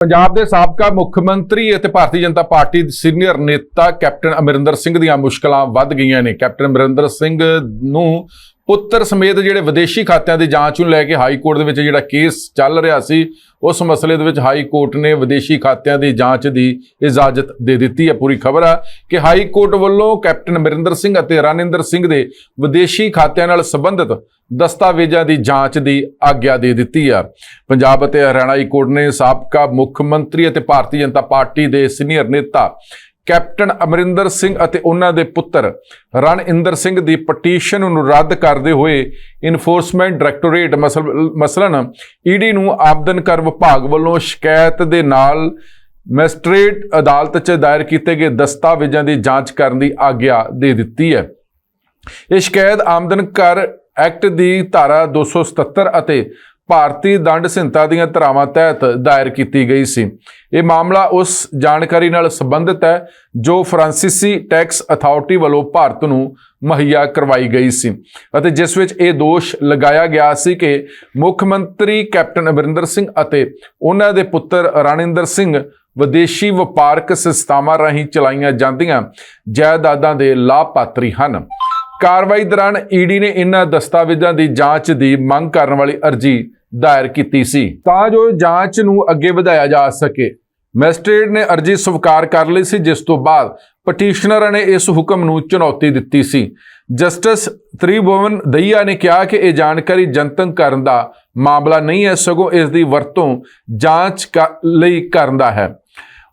ਪੰਜਾਬ ਦੇ ਸਾਬਕਾ ਮੁੱਖ ਮੰਤਰੀ ਅਤੇ ਭਾਰਤੀ ਜਨਤਾ ਪਾਰਟੀ ਦੇ ਸੀਨੀਅਰ ਨੇਤਾ ਕੈਪਟਨ ਅਮਰਿੰਦਰ ਸਿੰਘ ਦੀਆਂ ਮੁਸ਼ਕਲਾਂ ਵੱਧ ਗਈਆਂ ਨੇ। ਕੈਪਟਨ ਅਮਰਿੰਦਰ ਸਿੰਘ ਨੂੰ ਪੁੱਤਰ ਸਮੇਤ ਜਿਹੜੇ ਵਿਦੇਸ਼ੀ ਖਾਤਿਆਂ ਦੀ ਜਾਂਚ ਨੂੰ ਲੈ ਕੇ ਹਾਈ ਕੋਰਟ ਦੇ ਵਿੱਚ ਜਿਹੜਾ ਕੇਸ ਚੱਲ ਰਿਹਾ ਸੀ, ਉਸ ਮਸਲੇ ਦੇ ਵਿੱਚ ਹਾਈ ਕੋਰਟ ਨੇ ਵਿਦੇਸ਼ੀ ਖਾਤਿਆਂ ਦੀ ਜਾਂਚ ਦੀ ਇਜਾਜ਼ਤ ਦੇ ਦਿੱਤੀ ਹੈ। ਪੂਰੀ ਖਬਰ ਆ ਕਿ ਹਾਈ ਕੋਰਟ ਵੱਲੋਂ ਕੈਪਟਨ ਅਮਰਿੰਦਰ ਸਿੰਘ ਅਤੇ ਰਣਿੰਦਰ ਸਿੰਘ ਦੇ ਵਿਦੇਸ਼ੀ ਖਾਤਿਆਂ ਨਾਲ ਸੰਬੰਧਿਤ ਦਸਤਾਵੇਜ਼ਾਂ ਦੀ ਜਾਂਚ ਦੀ ਆਗਿਆ ਦੇ ਦਿੱਤੀ ਆ। ਪੰਜਾਬ ਅਤੇ ਹਰਿਆਣਾ ਹਾਈ ਕੋਰਟ ਨੇ ਸਾਬਕਾ ਮੁੱਖ ਮੰਤਰੀ ਅਤੇ ਭਾਰਤੀ ਜਨਤਾ ਪਾਰਟੀ ਦੇ ਸੀਨੀਅਰ ਨੇਤਾ ਕੈਪਟਨ ਅਮਰਿੰਦਰ ਸਿੰਘ ਅਤੇ ਉਹਨਾਂ ਦੇ ਪੁੱਤਰ ਰਣਇੰਦਰ ਸਿੰਘ ਦੀ ਪਟੀਸ਼ਨ ਨੂੰ ਰੱਦ ਕਰਦੇ ਹੋਏ ਇਨਫੋਰਸਮੈਂਟ ਡਾਇਰੈਕਟੋਰੇਟ ਮਸਲ- ਮਸਲਨ ਈਡੀ ਨੂੰ ਆਮਦਨ ਕਰ ਵਿਭਾਗ ਵੱਲੋਂ ਸ਼ਿਕਾਇਤ ਦੇ ਨਾਲ ਮੈਜਿਸਟ੍ਰੇਟ ਅਦਾਲਤ 'ਚ ਦਾਇਰ ਕੀਤੇ ਗਏ ਦਸਤਾਵੇਜ਼ਾਂ ਦੀ ਜਾਂਚ ਕਰਨ ਦੀ ਆਗਿਆ ਦੇ ਦਿੱਤੀ ਹੈ। ਇਹ ਸ਼ਿਕਾਇਤ ਆਮਦਨ ਕਰ ਐਕਟ ਦੀ ਧਾਰਾ 277 ਅਤੇ ਭਾਰਤੀ ਦੰਡ ਸੰਹਿਤਾ ਦੀਆਂ ਧਾਰਾਵਾਂ ਤਹਿਤ ਦਾਇਰ ਕੀਤੀ ਗਈ ਸੀ। ਇਹ ਮਾਮਲਾ ਉਸ ਜਾਣਕਾਰੀ ਨਾਲ ਸੰਬੰਧਿਤ ਹੈ, ਜੋ ਫਰਾਂਸੀਸੀ ਟੈਕਸ ਅਥਾਰਟੀ ਵੱਲੋਂ ਭਾਰਤ ਨੂੰ ਮੁਹੱਈਆ ਕਰਵਾਈ ਗਈ ਸੀ। ਅਤੇ ਜਿਸ ਵਿੱਚ ਇਹ ਦੋਸ਼ ਲਗਾਇਆ ਗਿਆ ਸੀ ਕਿ ਮੁੱਖ ਮੰਤਰੀ ਕੈਪਟਨ ਅਮਰਿੰਦਰ ਸਿੰਘ ਅਤੇ ਉਹਨਾਂ ਦੇ ਪੁੱਤਰ ਰਣਿੰਦਰ ਸਿੰਘ ਵਿਦੇਸ਼ੀ ਵਪਾਰਕ ਸੰਸਥਾਵਾਂ ਰਾਹੀਂ ਚਲਾਈਆਂ ਜਾਂਦੀਆਂ ਜਾਇਦਾਦਾਂ ਦੇ ਲਾਭਪਾਤਰੀ ਹਨ। ਕਾਰਵਾਈ ਦੌਰਾਨ ਈਡੀ ਨੇ ਇਹਨਾਂ ਦਸਤਾਵੇਜ਼ਾਂ ਦੀ ਜਾਂਚ ਦੀ ਮੰਗ ਕਰਨ ਵਾਲੀ ਅਰਜੀ ਦਾਇਰ ਕੀਤੀ ਸੀ। ਤਾਂ ਜੋ ਜਾਂਚ ਨੂੰ ਅੱਗੇ ਵਧਾਇਆ ਜਾ ਸਕੇ। ਮੈਜਿਸਟ੍ਰੇਟ ਨੇ ਅਰਜੀ ਸਵੀਕਾਰ ਕਰ ਲਈ ਸੀ, ਜਿਸ ਤੋਂ ਬਾਅਦ ਪਟੀਸ਼ਨਰ ਨੇ ਇਸ ਹੁਕਮ ਨੂੰ ਚੁਣੌਤੀ ਦਿੱਤੀ ਸੀ। ਜਸਟਿਸ ਤ੍ਰਿਭੁਵਨ ਦਈਆ ਨੇ ਕਿਹਾ ਕਿ ਇਹ ਜਾਣਕਾਰੀ ਜਨਤਕ ਕਰਨ ਦਾ ਮਾਮਲਾ ਨਹੀਂ ਹੈ, ਸਗੋਂ ਇਸ ਦੀ ਵਰਤੋਂ ਜਾਂਚ ਕ- ਲਈ ਕਰਨ ਦਾ ਹੈ।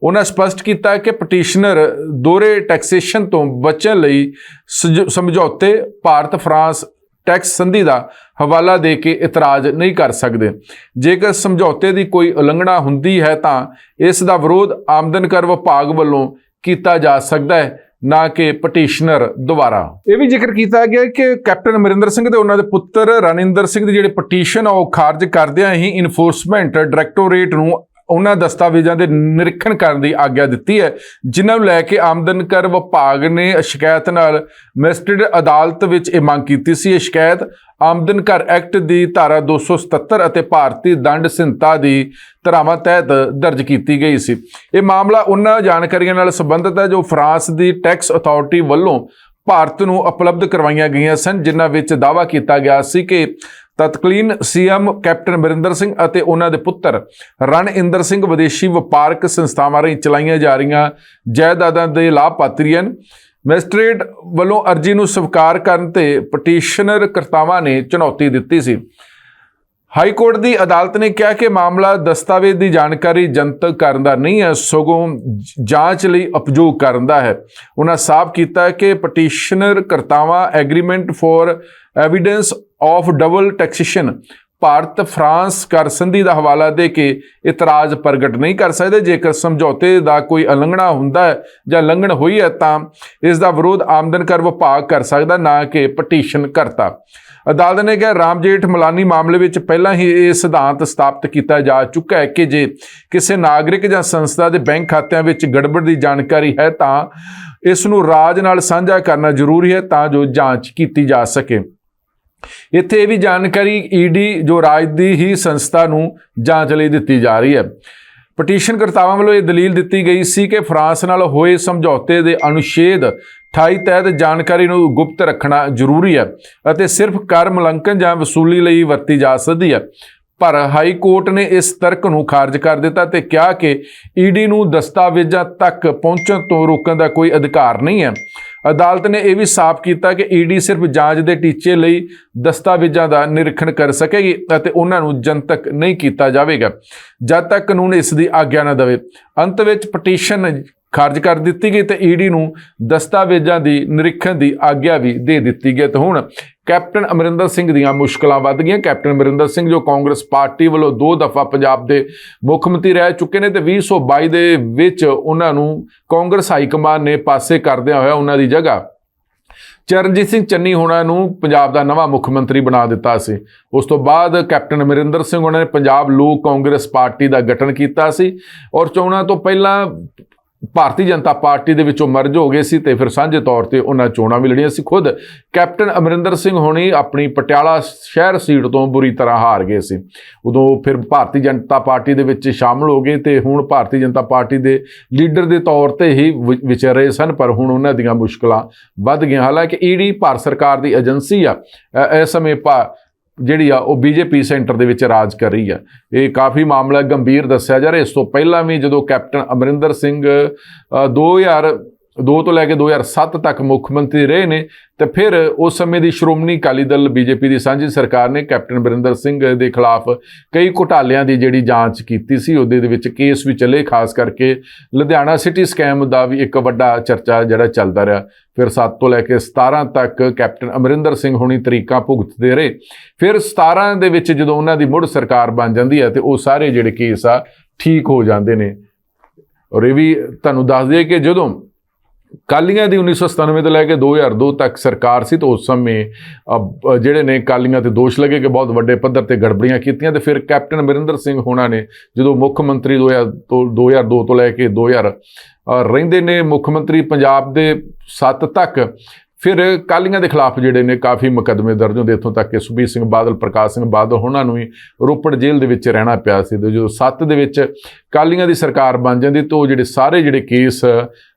ਉਹਨਾਂ ਸਪਸ਼ਟ ਕੀਤਾ ਕਿ ਪਟੀਸ਼ਨਰ ਦੋਹਰੇ ਟੈਕਸੇਸ਼ਨ ਤੋਂ ਬਚਣ ਲਈ ਸਜ- ਸਮਝੌਤੇ ਭਾਰਤ ਫਰਾਂਸ ਟੈਕਸ ਸੰਧੀ ਦਾ ਹਵਾਲਾ ਦੇ ਕੇ ਇਤਰਾਜ਼ ਨਹੀਂ ਕਰ ਸਕਦੇ। ਜੇਕਰ ਸਮਝੌਤੇ ਦੀ ਕੋਈ ਉਲੰਘਣਾ ਹੁੰਦੀ ਹੈ ਤਾਂ ਇਸ ਦਾ ਵਿਰੋਧ ਆਮਦਨ ਕਰ ਵਿਭਾਗ ਵੱਲੋਂ ਕੀਤਾ ਜਾ ਸਕਦਾ ਹੈ, ਨਾ ਕਿ ਪਟੀਸ਼ਨਰ ਦੁਆਰਾ ਇਹ ਵੀ ਜ਼ਿਕਰ ਕੀਤਾ ਗਿਆ ਕਿ ਕੈਪਟਨ ਅਮਰਿੰਦਰ ਸਿੰਘ ਤੇ ਉਹਨਾਂ ਦੇ ਪੁੱਤਰ ਰਣਿੰਦਰ ਸਿੰਘ ਦੀ ਜਿਹੜੀ ਪਟੀਸ਼ਨ ਆ, ਉਹ ਖਾਰਜ ਕਰਦਿਆਂ ਹੀ ਇਨਫੋਰਸਮੈਂਟ ਡਾਇਰੈਕਟੋਰੇਟ ਨੂੰ ਉਹਨਾਂ ਦਸਤਾਵੇਜ਼ਾਂ ਦੇ ਨਿਰੀਖਣ ਕਰਨ ਦੀ ਆਗਿਆ ਦਿੱਤੀ ਹੈ, ਜਿਨ੍ਹਾਂ ਨੂੰ ਲੈ ਕੇ ਆਮਦਨ ਕਰ ਵਿਭਾਗ ਨੇ ਸ਼ਿਕਾਇਤ ਨਾਲ ਮੈਜਿਸਟ੍ਰੇਟ ਅਦਾਲਤ ਵਿੱਚ ਇਹ ਮੰਗ ਕੀਤੀ ਸੀ। ਇਹ ਸ਼ਿਕਾਇਤ ਆਮਦਨ ਕਰ ਐਕਟ ਦੀ ਧਾਰਾ 277 ਅਤੇ ਭਾਰਤੀ ਦੰਡ ਸੰਹਿਤਾ ਦੀ ਧਾਰਾਵਾਂ ਤਹਿਤ ਦਰਜ ਕੀਤੀ ਗਈ ਸੀ। ਇਹ ਮਾਮਲਾ ਉਹਨਾਂ ਜਾਣਕਾਰੀਆਂ ਨਾਲ ਸੰਬੰਧਿਤ ਹੈ, ਜੋ ਫਰਾਂਸ ਦੀ ਟੈਕਸ ਅਥਾਰਟੀ ਵੱਲੋਂ ਭਾਰਤ ਨੂੰ ਉਪਲਬਧ ਕਰਵਾਈਆਂ ਗਈਆਂ ਸਨ, ਜਿਨ੍ਹਾਂ ਵਿੱਚ ਦਾਅਵਾ ਕੀਤਾ ਗਿਆ ਸੀ ਕਿ ਤਤਕਾਲੀਨ ਸੀਐਮ ਕੈਪਟਨ ਅਮਰਿੰਦਰ ਸਿੰਘ ਅਤੇ ਉਹਨਾਂ ਦੇ ਪੁੱਤਰ ਰਣਇੰਦਰ ਸਿੰਘ ਵਿਦੇਸ਼ੀ ਵਪਾਰਕ ਸੰਸਥਾਵਾਂ ਰਾਹੀਂ ਚਲਾਈਆਂ ਜਾ ਰਹੀਆਂ ਜਾਇਦਾਦਾਂ ਦੇ ਲਾਭਪਾਤਰੀ ਹਨ। ਮੈਜਿਸਟ੍ਰੇਟ ਵੱਲੋਂ ਅਰਜੀ ਨੂੰ ਸਵੀਕਾਰ ਕਰਨ ਤੇ ਪਟੀਸ਼ਨਰ ਕਰਤਾਵਾਂ ਨੇ ਚੁਣੌਤੀ ਦਿੱਤੀ ਸੀ। ਹਾਈ ਕੋਰਟ ਦੀ ਅਦਾਲਤ ਨੇ ਕਿਹਾ ਕਿ ਮਾਮਲਾ ਦਸਤਾਵੇਜ਼ ਦੀ ਜਾਣਕਾਰੀ ਜਨਤਕ ਕਰਨ ਦਾ ਨਹੀਂ ਹੈ, ਸਗੋਂ ਜਾਂਚ ਲਈ ਉਪਯੋਗ ਕਰਨ ਦਾ ਹੈ। ਉਹਨਾਂ ਸਾਫ਼ ਕੀਤਾ ਕਿ petitioner ਕਰਤਾਵਾਂ agreement for evidence of double taxation Bharat France ਕਰ ਸੰਧੀ ਦਾ ਹਵਾਲਾ ਦੇ ਕੇ ਇਤਰਾਜ਼ ਪ੍ਰਗਟ ਨਹੀਂ ਕਰ ਸਕਦੇ। ਜੇਕਰ ਸਮਝੌਤੇ ਦਾ ਕੋਈ ਉਲੰਘਣਾ ਹੁੰਦਾ ਹੈ ਜਾਂ ਲੰਘਣ ਹੋਈ ਹੈ ਤਾਂ ਇਸ ਦਾ ਵਿਰੋਧ ਆਮਦਨ ਕਰ ਵਿਭਾਗ ਕਰ ਸਕਦਾ, ਨਾ ਕਿ ਪਟੀਸ਼ਨ ਕਰਤਾ ਅਦਾਲਤ ਨੇ ਕਿਹਾ, ਰਾਮ ਜੇਠ ਮਲਾਨੀ ਮਾਮਲੇ ਵਿੱਚ ਪਹਿਲਾਂ ਹੀ ਇਹ ਸਿਧਾਂਤ ਸਥਾਪਿਤ ਕੀਤਾ ਜਾ ਚੁੱਕਾ ਹੈ ਕਿ ਜੇ ਕਿਸੇ ਨਾਗਰਿਕ ਜਾਂ ਸੰਸਥਾ ਦੇ ਬੈਂਕ ਖਾਤਿਆਂ ਵਿੱਚ ਗੜਬੜ ਦੀ ਜਾਣਕਾਰੀ ਹੈ ਤਾਂ ਇਸ ਨੂੰ ਰਾਜ ਨਾਲ ਸਾਂਝਾ ਕਰਨਾ ਜ਼ਰੂਰੀ ਹੈ ਤਾਂ ਜੋ ਜਾਂਚ ਕੀਤੀ ਜਾ ਸਕੇ। ਇੱਥੇ ਇਹ ਵੀ ਜਾਣਕਾਰੀ ਈਡੀ ਜੋ ਰਾਜ ਦੀ ਹੀ ਸੰਸਥਾ ਨੂੰ ਜਾਂਚ ਲਈ ਦਿੱਤੀ ਜਾ ਰਹੀ ਹੈ। ਪਟੀਸ਼ਨ ਕਰਤਾਵਾਂ ਵੱਲੋਂ ਇਹ ਦਲੀਲ ਦਿੱਤੀ ਗਈ ਸੀ ਕਿ ਫਰਾਂਸ ਨਾਲ ਹੋਏ ਸਮਝੌਤੇ ਦੇ ਅਨੁਛੇਦ 28 ਤਹਿਤ ਜਾਣਕਾਰੀ ਨੂੰ ਗੁਪਤ ਰੱਖਣਾ ਜ਼ਰੂਰੀ ਹੈ ਅਤੇ ਸਿਰਫ ਕਰ ਮੁਲੰਕਣ ਜਾਂ ਵਸੂਲੀ ਲਈ ਵਰਤੀ ਜਾ ਸਕਦੀ ਹੈ। ਪਰ ਹਾਈ ਕੋਰਟ ਨੇ ਇਸ ਤਰਕ ਨੂੰ ਖਾਰਜ ਕਰ ਦਿੱਤਾ ਤੇ ਕਿਹਾ ਕਿ ਈਡੀ ਨੂੰ ਦਸਤਾਵੇਜ਼ਾਂ ਤੱਕ ਪਹੁੰਚਣ ਤੋਂ ਰੋਕਣ ਦਾ ਕੋਈ ਅਧਿਕਾਰ ਨਹੀਂ ਹੈ। ਅਦਾਲਤ ਨੇ ਇਹ ਵੀ ਸਾਫ਼ ਕੀਤਾ ਕਿ ਈਡੀ ਸਿਰਫ ਜਾਂਚ ਦੇ ਟੀਚੇ ਲਈ ਦਸਤਾਵੇਜ਼ਾਂ ਦਾ ਨਿਰੀਖਣ ਕਰ ਸਕੇਗੀ ਅਤੇ ਉਹਨਾਂ ਨੂੰ ਜਨਤਕ ਨਹੀਂ ਕੀਤਾ ਜਾਵੇਗਾ। ਜਦ ਤੱਕ ਕਾਨੂੰਨ ਇਸ ਦੀ ਆਗਿਆ ਨਾ ਦੇਵੇ। ਅੰਤ ਵਿੱਚ ਪਟੀਸ਼ਨ ਖਾਰਜ ਕਰ ਦਿੱਤੀ ਗਈ ਤੇ ਈਡੀ ਨੂੰ ਦਸਤਾਵੇਜ਼ਾਂ ਦੀ ਨਿਰੀਖਣ ਦੀ ਆਗਿਆ ਵੀ ਦੇ ਦਿੱਤੀ ਗਈ। ਤੇ ਹੁਣ ਕੈਪਟਨ ਅਮਰਿੰਦਰ ਸਿੰਘ ਦੀਆਂ ਮੁਸ਼ਕਲਾਂ ਵੱਧ ਗਈਆਂ। ਕੈਪਟਨ ਅਮਰਿੰਦਰ ਸਿੰਘ ਜੋ ਕਾਂਗਰਸ ਪਾਰਟੀ ਵੱਲੋਂ ਦੋ ਦਫਾ ਪੰਜਾਬ ਦੇ ਮੁੱਖ ਮੰਤਰੀ ਰਹਿ ਚੁੱਕੇ ਨੇ ਤੇ 2022 ਦੇ ਵਿੱਚ ਉਹਨਾਂ ਨੂੰ ਕਾਂਗਰਸ ਹਾਈ ਕਮਾਂਡ ਨੇ ਪਾਸੇ ਕਰਦਿਆਂ ਹੋਇਆ ਉਹਨਾਂ ਦੀ ਜਗ੍ਹਾ ਚਰਨਜੀਤ ਸਿੰਘ ਚੰਨੀ ਹੋਣਾ ਨੂੰ ਪੰਜਾਬ ਦਾ ਨਵਾਂ ਮੁੱਖ ਮੰਤਰੀ ਬਣਾ ਦਿੱਤਾ ਸੀ। ਉਸ ਤੋਂ ਬਾਅਦ ਕੈਪਟਨ ਅਮਰਿੰਦਰ ਸਿੰਘ ਉਹਨਾਂ ਨੇ ਪੰਜਾਬ ਲੋਕ ਕਾਂਗਰਸ ਪਾਰਟੀ ਦਾ ਗਠਨ ਕੀਤਾ ਸੀ ਔਰ ਚੋਣਾਂ ਤੋਂ ਪਹਿਲਾਂ ਭਾਰਤੀ ਜਨਤਾ ਪਾਰਟੀ ਦੇ ਵਿੱਚੋਂ ਮਰਜ ਹੋ ਗਏ ਸੀ ਤੇ ਫਿਰ ਸਾਂਝੇ ਤੌਰ ਤੇ ਉਹਨਾਂ ਚੋਣਾਂ ਵੀ ਲੜੀਆਂ ਸੀ। ਖੁਦ ਕੈਪਟਨ ਅਮਰਿੰਦਰ ਸਿੰਘ ਹੋਣੀ ਆਪਣੀ ਪਟਿਆਲਾ ਸ਼ਹਿਰ ਸੀਟ ਤੋਂ ਬੁਰੀ ਤਰ੍ਹਾਂ ਹਾਰ ਗਏ ਸੀ। ਉਦੋਂ ਫਿਰ ਭਾਰਤੀ ਜਨਤਾ ਪਾਰਟੀ ਦੇ ਵਿੱਚ ਸ਼ਾਮਲ ਹੋ ਗਏ ਤੇ ਹੁਣ ਭਾਰਤੀ ਜਨਤਾ ਪਾਰਟੀ ਦੇ ਲੀਡਰ ਦੇ ਤੌਰ ਤੇ ਹੀ ਵਿ- ਵਿਚਰ ਰਹੇ ਸਨ, ਪਰ ਹੁਣ ਉਹਨਾਂ ਦੀਆਂ ਮੁਸ਼ਕਲਾਂ ਵੱਧ ਗਈਆਂ। ਹਾਲਾਂਕਿ ਈਡੀ ਭਾਰਤ ਸਰਕਾਰ ਦੀ ਏਜੰਸੀ ਆ ਇਸ ਸਮੇਂ ਭਾ ਜਿਹੜੀ ਆ ਉਹ ਬੀਜੇਪੀ ਸੈਂਟਰ ਦੇ ਵਿੱਚ ਰਾਜ ਕਰ ਰਹੀ ਆ। ਇਹ ਕਾਫੀ ਮਾਮਲਾ ਗੰਭੀਰ ਦੱਸਿਆ ਜਾ ਰਿਹਾ। ਇਸ ਤੋਂ ਪਹਿਲਾਂ ਵੀ ਜਦੋਂ ਕੈਪਟਨ ਅਮਰਿੰਦਰ ਸਿੰਘ 2000 2 ਤੋਂ ਲੈ ਕੇ 2007 ਤੱਕ ਮੁੱਖ ਮੰਤਰੀ ਰਹੇ ਨੇ ਤੇ ਫਿਰ ਉਸ ਸਮੇਂ ਦੀ ਸ਼੍ਰੋਮਣੀ ਅਕਾਲੀ ਦਲ ਬੀਜੇਪੀ ਦੀ ਸਾਂਝੀ ਸਰਕਾਰ ਨੇ ਕੈਪਟਨ ਬਰਿੰਦਰ ਸਿੰਘ ਦੇ ਖਿਲਾਫ ਕਈ ਘੁਟਾਲਿਆਂ ਦੀ ਜਿਹੜੀ ਜਾਂਚ ਕੀਤੀ ਸੀ, ਉਹਦੇ ਦੇ ਵਿੱਚ ਕੇਸ ਵੀ ਚੱਲੇ, ਖਾਸ ਕਰਕੇ ਲੁਧਿਆਣਾ ਸਿਟੀ ਸਕੈਮ ਦਾ ਵੀ ਇੱਕ ਵੱਡਾ ਚਰਚਾ ਜਿਹੜਾ ਚੱਲਦਾ ਰਿਹਾ। ਫਿਰ 7 ਤੋਂ ਲੈ ਕੇ 17 ਤੱਕ ਕੈਪਟਨ ਅਮਰਿੰਦਰ ਸਿੰਘ ਹੋਣੀ ਤਰੀਕਾ ਭੁਗਤਦੇ ਰਹੇ। ਫਿਰ 17 ਦੇ ਵਿੱਚ ਜਦੋਂ ਉਹਨਾਂ ਦੀ ਮੁੜ ਸਰਕਾਰ ਬਣ ਜਾਂਦੀ ਹੈ ਤੇ ਉਹ ਸਾਰੇ ਜਿਹੜੇ ਕੇਸ ਆ ਠੀਕ ਹੋ ਜਾਂਦੇ ਨੇ। ਔਰ ਇਹ ਵੀ ਤੁਹਾਨੂੰ ਦੱਸ ਦਈਏ ਕਿ ਜਦੋਂ ਕਾਲੀਆਂ ਦੀ 1997 ਤੋਂ ਲੈ ਕੇ 2002 ਤੱਕ ਸਰਕਾਰ ਸੀ ਤਾਂ ਉਸ ਸਮੇਂ ਜਿਹੜੇ ਨੇ ਕਾਲੀਆਂ ਤੇ ਦੋਸ਼ ਲੱਗੇ ਕਿ ਬਹੁਤ ਵੱਡੇ ਪੱਧਰ ਤੇ ਗੜਬੜੀਆਂ ਕੀਤੀਆਂ ਤੇ ਫਿਰ ਕੈਪਟਨ ਅਮਰਿੰਦਰ ਸਿੰਘ ਹੋਣਾ ਨੇ ਜਦੋਂ ਮੁੱਖ ਮੰਤਰੀ 2000 ਤੋਂ 2002 ਤੋਂ ਲੈ ਕੇ 2000 ਅ, ਰਹਿੰਦੇ ਨੇ ਮੁੱਖ ਮੰਤਰੀ ਪੰਜਾਬ ਦੇ 7 ਤੱਕ ਫਿਰ ਕਾਲੀਆਂ ਦੇ ਖਿਲਾਫ ਜਿਹੜੇ ਨੇ ਕਾਫੀ ਮੁਕੱਦਮੇ ਦਰਜ ਹੁੰਦੇ, ਇੱਥੋਂ ਤੱਕ ਕਿ ਸੁਖਬੀਰ ਸਿੰਘ ਬਾਦਲ, ਪ੍ਰਕਾਸ਼ ਸਿੰਘ ਬਾਦਲ, ਉਹਨਾਂ ਨੂੰ ਵੀ ਰੋਪੜ ਜੇਲ੍ਹ ਦੇ ਵਿੱਚ ਰਹਿਣਾ ਪਿਆ ਸੀ ਤੇ ਜਦੋਂ 7 ਦੇ ਵਿੱਚ ਕਾਲੀਆਂ ਦੀ ਸਰਕਾਰ ਬਣ ਜਾਂਦੀ ਤਾਂ ਉਹ ਜਿਹੜੇ ਸਾਰੇ ਜਿਹੜੇ ਕੇਸ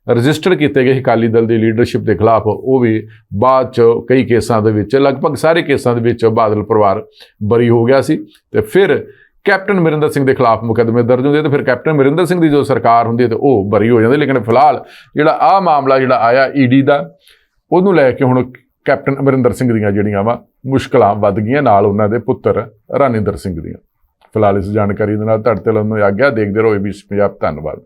ਰਜਿਸਟਰ ਕੀਤੇ ਗਏ ਅਕਾਲੀ ਦਲ ਦੀ ਲੀਡਰਸ਼ਿਪ ਦੇ ਖਿਲਾਫ, ਉਹ ਵੀ ਬਾਅਦ ਚ ਕਈ ਕੇਸਾਂ ਦੇ ਵਿੱਚ, ਲਗਭਗ ਸਾਰੇ ਕੇਸਾਂ ਦੇ ਵਿੱਚ ਬਾਦਲ ਪਰਿਵਾਰ ਬਰੀ ਹੋ ਗਿਆ ਸੀ ਤੇ ਫਿਰ ਕੈਪਟਨ ਅਮਰਿੰਦਰ ਸਿੰਘ ਦੇ ਖਿਲਾਫ ਮੁਕੱਦਮੇ ਦਰਜ ਹੁੰਦੇ ਤੇ ਫਿਰ ਕੈਪਟਨ ਅਮਰਿੰਦਰ ਸਿੰਘ ਦੀ ਜੋ ਸਰਕਾਰ ਹੁੰਦੀ ਹੈ ਤੇ ਉਹ ਬਰੀ ਹੋ ਜਾਂਦੇ ਲੇਕਿਨ ਫਿਲਹਾਲ ਜਿਹੜਾ ਆ ਮਾਮਲਾ ਜਿਹੜਾ ਆਇਆ ਈਡੀ ਦਾ ਉਹਨੂੰ ਲੈ ਕੇ ਹੁਣ ਕੈਪਟਨ ਅਮਰਿੰਦਰ ਸਿੰਘ ਦੀਆਂ ਜਿਹੜੀਆਂ ਵਾ ਮੁਸ਼ਕਲਾਂ ਵੱਧ ਗਈਆਂ, ਨਾਲ ਉਹਨਾਂ ਦੇ ਪੁੱਤਰ ਰਾਨਿੰਦਰ ਸਿੰਘ ਦੀਆਂ। ਫਿਲਹਾਲ ਇਸ ਜਾਣਕਾਰੀ ਦੇ ਨਾਲ ਤੁਹਾਡੇ ਤੇ ਲਾਉਣ ਨੂੰ ਆਗਿਆ ਦੇਖਦੇ ਰਹੋ ਏਬੀਸੀ ਪੰਜਾਬ ਧੰਨਵਾਦ।